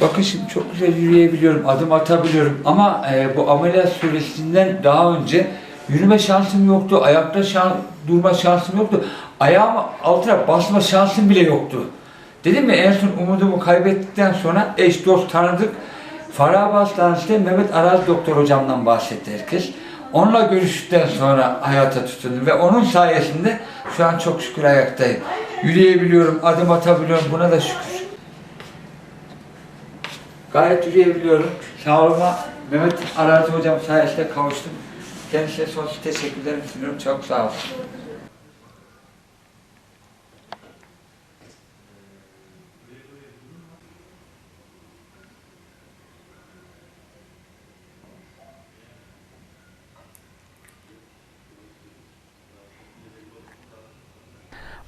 Bakın şimdi çok güzel yürüyebiliyorum, adım atabiliyorum ama e, bu ameliyat süresinden daha önce yürüme şansım yoktu, ayakta şan, durma şansım yoktu, ayağımı altına basma şansım bile yoktu. Dedim ya en son umudumu kaybettikten sonra eş dost tanıdık. Farah Hastanesi'nde Mehmet Araz doktor hocamdan bahsetti herkes. Onunla görüştükten sonra hayata tutundum ve onun sayesinde şu an çok şükür ayaktayım. Yürüyebiliyorum, adım atabiliyorum buna da şükür. Gayet yürüyebiliyorum. Sağoluma Mehmet Arazi hocam sayesinde kavuştum. Kendisine sonsuz teşekkürlerimi sunuyorum. Çok sağ olsun.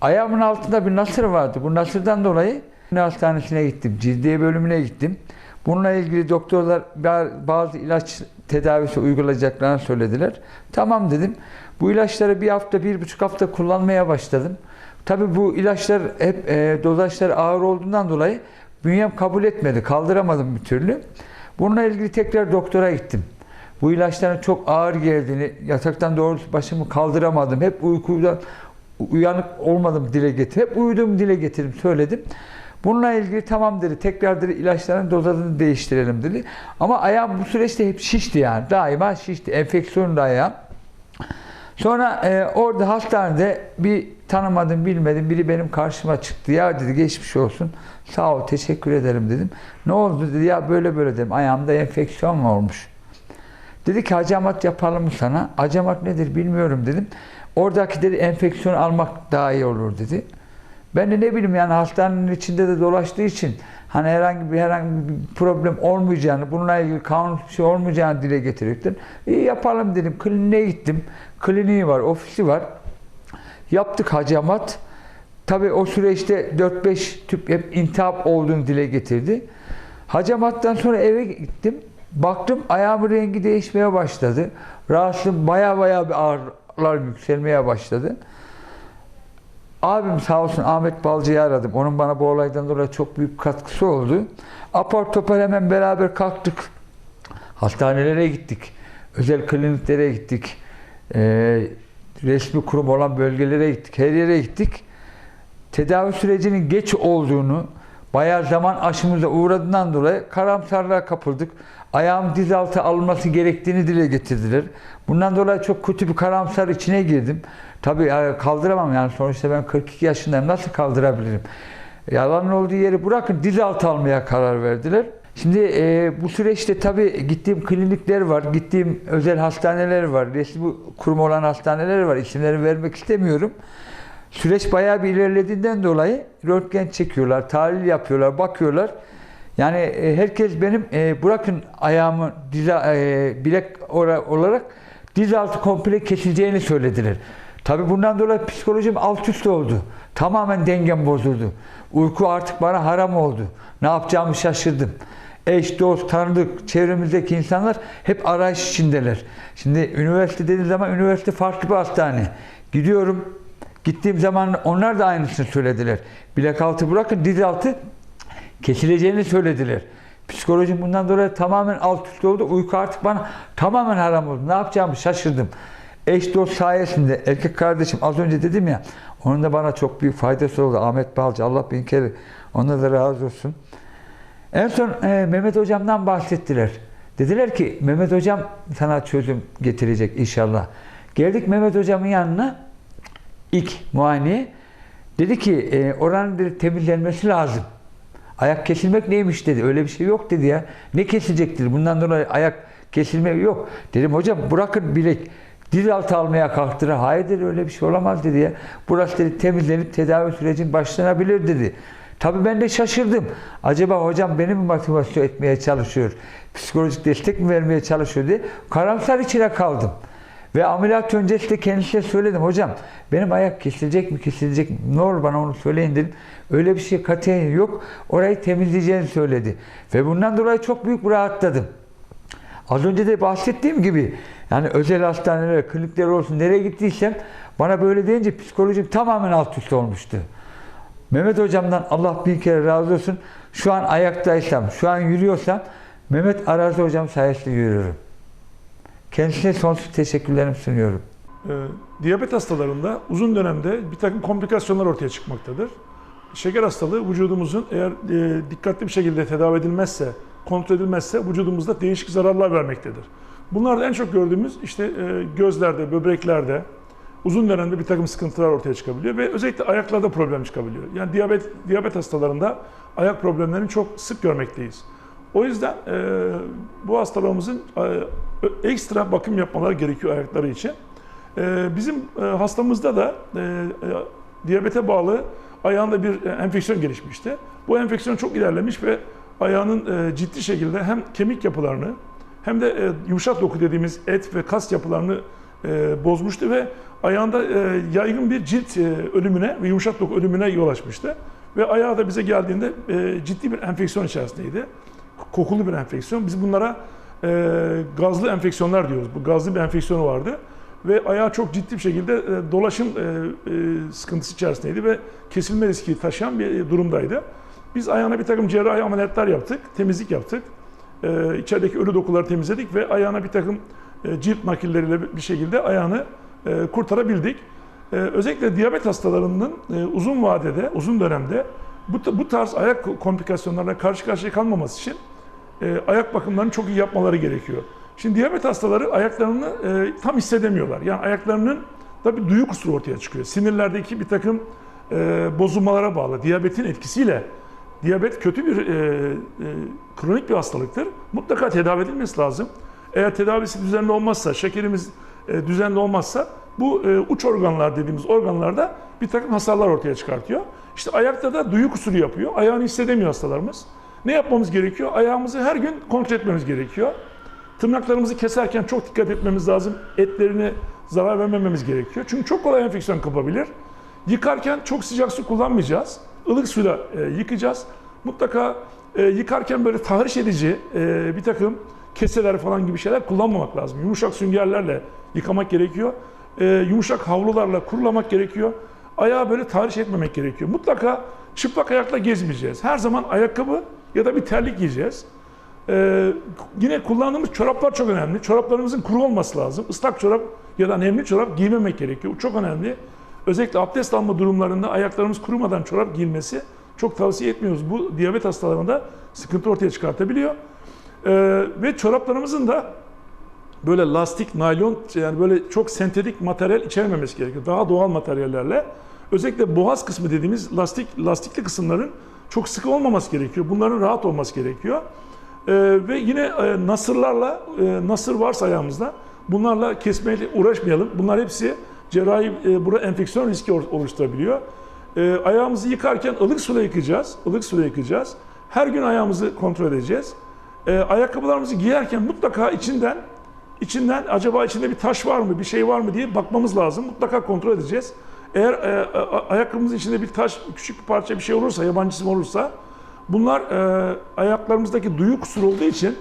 Ayağımın altında bir nasır vardı. Bu nasırdan dolayı hastanesine gittim. Cildiye bölümüne gittim. Bununla ilgili doktorlar bazı ilaç tedavisi uygulayacaklarını söylediler. Tamam dedim. Bu ilaçları bir hafta, bir buçuk hafta kullanmaya başladım. Tabii bu ilaçlar hep e, dozajları ağır olduğundan dolayı bünyem kabul etmedi. Kaldıramadım bir türlü. Bununla ilgili tekrar doktora gittim. Bu ilaçların çok ağır geldiğini, yataktan doğrusu başımı kaldıramadım. Hep uykudan uyanık olmadım dile getir. Hep uyuduğumu dile getirdim, söyledim. Bununla ilgili tamam dedi. Tekrar dedi ilaçların dozajını değiştirelim dedi. Ama ayağım bu süreçte hep şişti yani. Daima şişti. Enfeksiyonlu ayağım. Sonra e, orada hastanede bir tanımadım bilmedim biri benim karşıma çıktı. Ya dedi geçmiş olsun. Sağ ol teşekkür ederim dedim. Ne oldu dedi ya böyle böyle dedim. Ayağımda enfeksiyon mu olmuş? Dedi ki hacamat yapalım mı sana? Hacamat nedir bilmiyorum dedim. Oradaki dedi enfeksiyon almak daha iyi olur dedi. Ben de ne bileyim yani hastanenin içinde de dolaştığı için hani herhangi bir herhangi bir problem olmayacağını, bununla ilgili kanun şey olmayacağını dile getirirdim. İyi yapalım dedim. Kliniğe gittim. Kliniği var, ofisi var. Yaptık hacamat. Tabii o süreçte 4-5 tüp hep intihap olduğunu dile getirdi. Hacamattan sonra eve gittim. Baktım ayağımın rengi değişmeye başladı. Rahatsızlığım baya baya bir ağrılar yükselmeye başladı. Abim sağ olsun Ahmet Balcı'yı aradım. Onun bana bu olaydan dolayı çok büyük katkısı oldu. Apar topar hemen beraber kalktık. Hastanelere gittik. Özel kliniklere gittik. Ee, resmi kurum olan bölgelere gittik. Her yere gittik. Tedavi sürecinin geç olduğunu, bayağı zaman aşımıza uğradığından dolayı karamsarlığa kapıldık. Ayağım diz altı alınması gerektiğini dile getirdiler. Bundan dolayı çok kötü bir karamsar içine girdim. Tabii kaldıramam yani sonuçta ben 42 yaşındayım. Nasıl kaldırabilirim? Yalanın olduğu yeri bırakın diz altı almaya karar verdiler. Şimdi e, bu süreçte tabii gittiğim klinikler var, gittiğim özel hastaneler var, resmi kurum olan hastaneler var. İsimlerini vermek istemiyorum. Süreç bayağı bir ilerlediğinden dolayı röntgen çekiyorlar, tahlil yapıyorlar, bakıyorlar. Yani e, herkes benim e, bırakın ayağımı dize, e, bilek olarak diz altı komple kesileceğini söylediler. Tabi bundan dolayı psikolojim alt üst oldu. Tamamen dengem bozuldu. Uyku artık bana haram oldu. Ne yapacağımı şaşırdım. Eş, dost, tanıdık, çevremizdeki insanlar hep arayış içindeler. Şimdi üniversite dediğim zaman üniversite farklı bir hastane. Gidiyorum, gittiğim zaman onlar da aynısını söylediler. Bilek altı bırakın diz altı kesileceğini söylediler. Psikolojim bundan dolayı tamamen alt üst oldu. Uyku artık bana tamamen haram oldu. Ne yapacağımı şaşırdım. Eş dost sayesinde erkek kardeşim az önce dedim ya onun da bana çok büyük faydası oldu. Ahmet Balcı Allah bin kere ona da razı olsun. En son e, Mehmet hocamdan bahsettiler. Dediler ki Mehmet hocam sana çözüm getirecek inşallah. Geldik Mehmet hocamın yanına ilk muayeneye. Dedi ki e, oranın bir temizlenmesi lazım. Ayak kesilmek neymiş dedi. Öyle bir şey yok dedi ya. Ne kesilecek dedi. Bundan dolayı ayak kesilme yok. Dedim hocam bırakın bilek. Diz altı almaya kalktılar. Hayır dedi öyle bir şey olamaz dedi ya. Burası dedi temizlenip tedavi sürecin başlanabilir dedi. Tabii ben de şaşırdım. Acaba hocam beni mi motivasyon etmeye çalışıyor? Psikolojik destek mi vermeye çalışıyor diye. Karamsar içine kaldım. Ve ameliyat öncesi de kendisine söyledim. Hocam benim ayak kesilecek mi kesilecek mi? Ne olur bana onu söyleyin dedim. Öyle bir şey katiyen yok. Orayı temizleyeceğini söyledi. Ve bundan dolayı çok büyük bir rahatladım. Az önce de bahsettiğim gibi yani özel hastanelere, klinikler olsun nereye gittiysem bana böyle deyince psikolojim tamamen alt üst olmuştu. Mehmet hocamdan Allah bir kere razı olsun. Şu an ayaktaysam, şu an yürüyorsam Mehmet Arazi hocam sayesinde yürüyorum. Kendisine sonsuz teşekkürlerimi sunuyorum. Ee, diyabet hastalarında uzun dönemde bir takım komplikasyonlar ortaya çıkmaktadır. Şeker hastalığı vücudumuzun eğer e, dikkatli bir şekilde tedavi edilmezse, kontrol edilmezse vücudumuzda değişik zararlar vermektedir. Bunlarda en çok gördüğümüz işte e, gözlerde, böbreklerde uzun dönemde bir takım sıkıntılar ortaya çıkabiliyor ve özellikle ayaklarda problem çıkabiliyor. Yani diyabet diyabet hastalarında ayak problemlerini çok sık görmekteyiz. O yüzden e, bu hastalarımızın e, ekstra bakım yapmaları gerekiyor ayakları için. Ee, Bizim e, hastamızda da e, e, diyabete bağlı ayağında bir e, enfeksiyon gelişmişti. Bu enfeksiyon çok ilerlemiş ve ayağının e, ciddi şekilde hem kemik yapılarını hem de e, yumuşak doku dediğimiz et ve kas yapılarını e, bozmuştu ve ayağında e, yaygın bir cilt e, ölümüne ve yumuşak doku ölümüne yol açmıştı. Ve ayağı da bize geldiğinde e, ciddi bir enfeksiyon içerisindeydi. Kokulu bir enfeksiyon. Biz bunlara e, gazlı enfeksiyonlar diyoruz. Bu gazlı bir enfeksiyonu vardı ve ayağı çok ciddi bir şekilde e, dolaşım e, e, sıkıntısı içerisindeydi ve kesilme riski taşıyan bir e, durumdaydı. Biz ayağına bir takım cerrahi ameliyatlar yaptık, temizlik yaptık. E, içerideki ölü dokuları temizledik ve ayağına bir takım e, cilt nakilleriyle bir şekilde ayağını e, kurtarabildik. E, özellikle diyabet hastalarının e, uzun vadede, uzun dönemde bu, bu tarz ayak komplikasyonlarına karşı karşıya kalmaması için e, ayak bakımlarını çok iyi yapmaları gerekiyor. Şimdi diyabet hastaları ayaklarını e, tam hissedemiyorlar. Yani ayaklarının da bir duyu kusuru ortaya çıkıyor. Sinirlerdeki bir takım e, bozulmalara bağlı. Diyabetin etkisiyle diyabet kötü bir e, e, kronik bir hastalıktır. Mutlaka tedavi edilmesi lazım. Eğer tedavisi düzenli olmazsa, şekerimiz e, düzenli olmazsa bu e, uç organlar dediğimiz organlarda bir takım hasarlar ortaya çıkartıyor. İşte ayakta da duyu kusuru yapıyor. Ayağını hissedemiyor hastalarımız. Ne yapmamız gerekiyor? Ayağımızı her gün kontrol etmemiz gerekiyor. Tırnaklarımızı keserken çok dikkat etmemiz lazım. Etlerine zarar vermememiz gerekiyor. Çünkü çok kolay enfeksiyon kapabilir. Yıkarken çok sıcak su kullanmayacağız. Ilık suyla e, yıkayacağız. Mutlaka e, yıkarken böyle tahriş edici e, bir takım keseler falan gibi şeyler kullanmamak lazım. Yumuşak süngerlerle yıkamak gerekiyor. E, yumuşak havlularla kurulamak gerekiyor. Ayağı böyle tahriş etmemek gerekiyor. Mutlaka çıplak ayakla gezmeyeceğiz. Her zaman ayakkabı ya da bir terlik giyeceğiz. Ee, yine kullandığımız çoraplar çok önemli. Çoraplarımızın kuru olması lazım. Islak çorap ya da nemli çorap giymemek gerekiyor. Bu çok önemli. Özellikle abdest alma durumlarında ayaklarımız kurumadan çorap giyilmesi çok tavsiye etmiyoruz. Bu diyabet hastalarında sıkıntı ortaya çıkartabiliyor. Ee, ve çoraplarımızın da böyle lastik, naylon yani böyle çok sentetik materyal içermemesi gerekiyor. Daha doğal materyallerle özellikle boğaz kısmı dediğimiz lastik lastikli kısımların çok sıkı olmaması gerekiyor. Bunların rahat olması gerekiyor. Ee, ve yine e, nasırlarla, e, nasır varsa ayağımızda bunlarla kesmeye uğraşmayalım. Bunlar hepsi cerrahi e, burada enfeksiyon riski or- oluşturabiliyor. E, ayağımızı yıkarken ılık suyla yıkayacağız. ılık suyla yıkayacağız. Her gün ayağımızı kontrol edeceğiz. E, ayakkabılarımızı giyerken mutlaka içinden içinden acaba içinde bir taş var mı, bir şey var mı diye bakmamız lazım. Mutlaka kontrol edeceğiz. Eğer e, ayakkabımızın içinde bir taş, küçük bir parça bir şey olursa, yabancı cisim olursa bunlar e, ayaklarımızdaki duyu kusuru olduğu için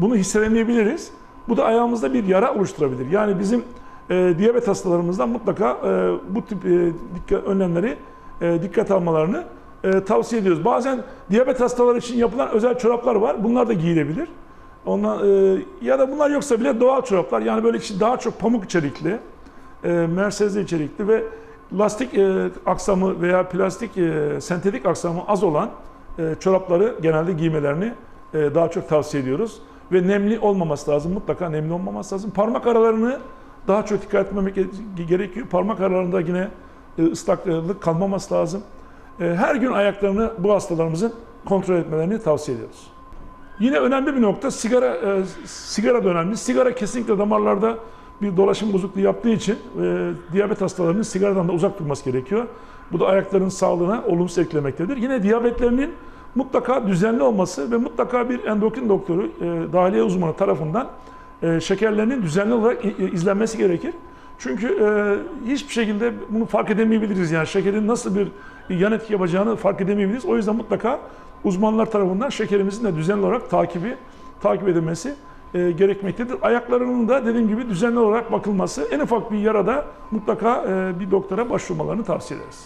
bunu hissedemeyebiliriz. Bu da ayağımızda bir yara oluşturabilir. Yani bizim e, diyabet hastalarımızdan mutlaka e, bu tip e, dikkat, önlemleri e, dikkat almalarını e, tavsiye ediyoruz. Bazen diyabet hastaları için yapılan özel çoraplar var. Bunlar da giyilebilir. Ondan, e, ya da bunlar yoksa bile doğal çoraplar. Yani böyle daha çok pamuk içerikli, e, mercezli içerikli ve lastik e, aksamı veya plastik e, sentetik aksamı az olan e, çorapları genelde giymelerini e, daha çok tavsiye ediyoruz. Ve nemli olmaması lazım. Mutlaka nemli olmaması lazım. Parmak aralarını daha çok dikkat etmemek gerekiyor. Parmak aralarında yine e, ıslaklık kalmaması lazım. E, Her gün ayaklarını bu hastalarımızın kontrol etmelerini tavsiye ediyoruz. Yine önemli bir nokta sigara e, sigara da önemli. Sigara kesinlikle damarlarda bir dolaşım bozukluğu yaptığı için e, diyabet hastalarının sigaradan da uzak durması gerekiyor. Bu da ayakların sağlığına olumsuz etkilemektedir. Yine diyabetlerinin mutlaka düzenli olması ve mutlaka bir endokrin doktoru, e, dahiliye uzmanı tarafından e, şekerlerinin düzenli olarak izlenmesi gerekir. Çünkü e, hiçbir şekilde bunu fark edemeyebiliriz. Yani şekerin nasıl bir yan etki yapacağını fark edemeyebiliriz. O yüzden mutlaka uzmanlar tarafından şekerimizin de düzenli olarak takibi takip edilmesi e, gerekmektedir. Ayaklarının da dediğim gibi düzenli olarak bakılması, en ufak bir yarada mutlaka e, bir doktora başvurmalarını tavsiye ederiz.